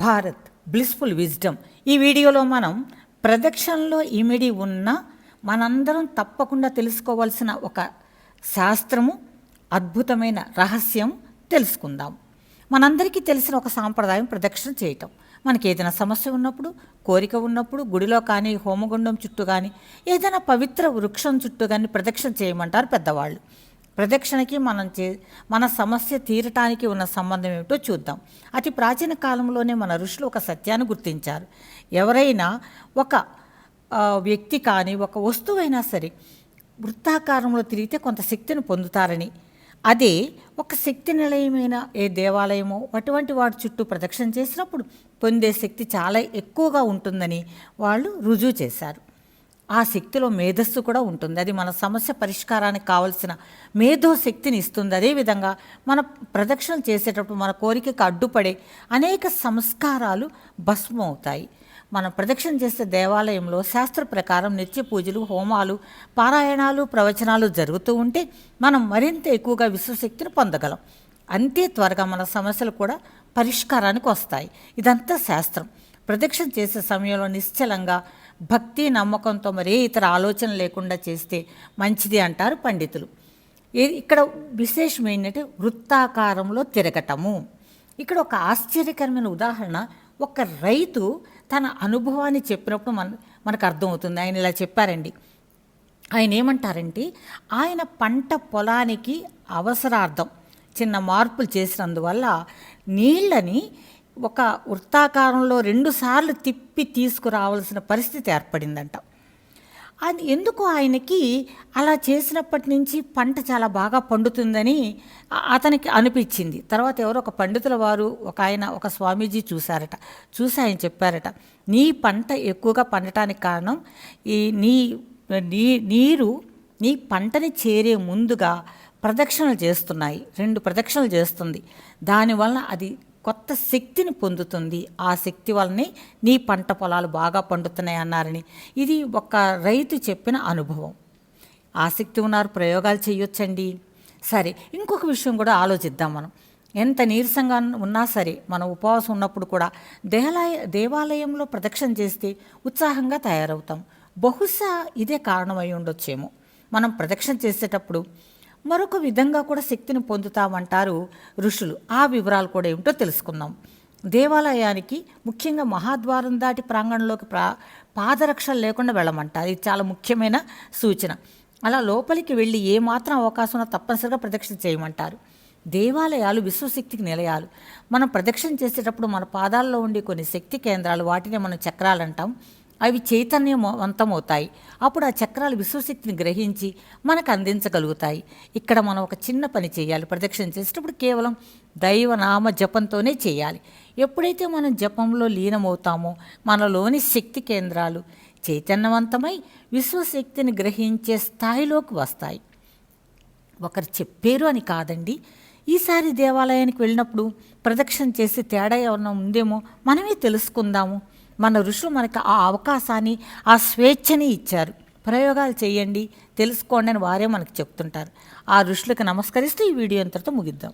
Bharat blissful wisdom ఈ వీడియోలో మనం ప్రదక్షిణలో ఇమిడి ఉన్న మనందరం తప్పకుండా తెలుసుకోవాల్సిన ఒక శాస్త్రము అద్భుతమైన రహస్యం తెలుసుకుందాం. మనందరికీ తెలిసిన ఒక సాంప్రదాయం ప్రదక్షిణ చేయటం. మనకి ఏదైనా సమస్య ఉన్నప్పుడు కోరిక ఉన్నప్పుడు గుడిలో కానీ హోమగుండం చుట్టూ కానీ ఏదైనా పవిత్ర వృక్షం చుట్టూ కానీ ప్రదక్షిణ చేయమంటారు పెద్దవాళ్ళు. ప్రదక్షిణకి మనం చే మన సమస్య తీరటానికి ఉన్న సంబంధం ఏమిటో చూద్దాం. అతి ప్రాచీన కాలంలోనే మన ఋషులు ఒక సత్యాన్ని గుర్తించారు. ఎవరైనా ఒక వ్యక్తి కానీ ఒక వస్తువైనా సరే వృత్తాకారంలో తిరిగితే కొంత శక్తిని పొందుతారని. అదే ఒక శక్తి నిలయమైన ఏ దేవాలయమో అటువంటి వాటి చుట్టూ ప్రదక్షిణ చేసినప్పుడు పొందే శక్తి చాలా ఎక్కువగా ఉంటుందని వాళ్ళు రుజువు చేశారు. ఆ శక్తిలో మేధస్సు కూడా ఉంటుంది. అది మన సమస్య పరిష్కారానికి కావలసిన మేధో శక్తిని ఇస్తుంది. అదేవిధంగా మన ప్రదక్షిణ చేసేటప్పుడు మన కోరికకు అడ్డుపడే అనేక సంస్కారాలు భస్మం అవుతాయి మనం ప్రదక్షిణ చేసే దేవాలయంలో శాస్త్ర ప్రకారం నిత్య పూజలు హోమాలు పారాయణాలు ప్రవచనాలు జరుగుతూ ఉంటే మనం మరింత ఎక్కువగా విశ్వశక్తిని పొందగలం. అంతే త్వరగా మన సమస్యలు కూడా పరిష్కారానికి వస్తాయి. ఇదంతా శాస్త్రం. ప్రదక్షిణ చేసే సమయంలో నిశ్చలంగా భక్తి నమ్మకంతో మరే ఇతర ఆలోచన లేకుండా చేస్తే మంచిది అంటారు పండితులు. ఇక్కడ విశేషం ఏంటంటే వృత్తాకారంలో తిరగటము. ఇక్కడ ఒక ఆశ్చర్యకరమైన ఉదాహరణ ఒక రైతు తన అనుభవాన్ని చెప్పినప్పుడు మన మనకు అర్థమవుతుంది. ఆయన ఇలా చెప్పారండి. ఆయన ఏమంటారంటే ఆయన పంట పొలానికి అవసరార్థం చిన్న మార్పులు చేసినందువల్ల నీళ్ళని ఒక వృత్తాకారంలో రెండుసార్లు తిప్పి తీసుకురావాల్సిన పరిస్థితి ఏర్పడిందంట. అది ఎందుకు ఆయనకి అలా చేసినప్పటి నుంచి పంట చాలా బాగా పండుతుందని అతనికి అనిపించింది. తర్వాత ఎవరో ఒక పండితుల వారు ఒక ఆయన ఒక స్వామీజీ చూశారట. చూసి ఆయన చెప్పారట నీ పంట ఎక్కువగా పండటానికి కారణం ఈ నీ నీ నీరు నీ పంటని చేరే ముందుగా ప్రదక్షిణలు చేస్తున్నాయి. రెండు ప్రదక్షిణలు చేస్తుంది. దానివల్ల అది కొత్త శక్తిని పొందుతుంది. ఆ శక్తి వల్లనే నీ పంట పొలాలు బాగా పండుతున్నాయి అన్నారని. ఇది ఒక రైతు చెప్పిన అనుభవం. ఆసక్తి ఉన్నారు ప్రయోగాలు చేయొచ్చండి. సరే ఇంకొక విషయం కూడా ఆలోచిద్దాం మనం. ఎంత నీరసంగా ఉన్నా సరే మనం ఉపవాసం ఉన్నప్పుడు కూడా దేవాలయ దేవాలయంలో ప్రదక్షిణ చేస్తే ఉత్సాహంగా తయారవుతాం. బహుశా ఇదే కారణమై ఉండొచ్చేమో. మనం ప్రదక్షిణ చేసేటప్పుడు మరొక విధంగా కూడా శక్తిని పొందుతామంటారు ఋషులు. ఆ వివరాలు కూడా ఏమిటో తెలుసుకుందాం. దేవాలయానికి ముఖ్యంగా మహాద్వారం దాటి ప్రాంగణంలోకి ప్రా పాదరక్షలు లేకుండా వెళ్ళమంటారు. ఇది చాలా ముఖ్యమైన సూచన. అలా లోపలికి వెళ్ళి ఏమాత్రం అవకాశం ఉన్నా తప్పనిసరిగా ప్రదక్షిణ చేయమంటారు. దేవాలయాలు విశ్వశక్తికి నిలయాలు. మనం ప్రదక్షిణ చేసేటప్పుడు మన పాదాల్లో ఉండే కొన్ని శక్తి కేంద్రాలు వాటిని మనం చక్రాలు అంటాం. అవి చైతన్యవంతమవుతాయి. అప్పుడు ఆ చక్రాలు విశ్వశక్తిని గ్రహించి మనకు అందించగలుగుతాయి. ఇక్కడ మనం ఒక చిన్న పని చేయాలి ప్రదక్షిణ చేసేటప్పుడు కేవలం దైవనామ జపంతోనే చేయాలి. ఎప్పుడైతే మనం జపంలో లీనమవుతామో మనలోని శక్తి కేంద్రాలు చైతన్యవంతమై విశ్వశక్తిని గ్రహించే స్థాయిలోకి వస్తాయి. ఒకరు చెప్పారు అని కాదండి. ఈసారి దేవాలయానికి వెళ్ళినప్పుడు ప్రదక్షిణ చేసి తేడా ఏమన్నా ఉందేమో మనమే తెలుసుకుందాము. మన ఋషులు మనకి ఆ అవకాశాన్ని ఆ స్వేచ్ఛని ఇచ్చారు. ప్రయోగాలు చేయండి తెలుసుకోండి అని వారే మనకు చెప్తుంటారు. ఆ ఋషులకు నమస్కరిస్తూ ఈ వీడియో అంతటితో ముగిద్దాం.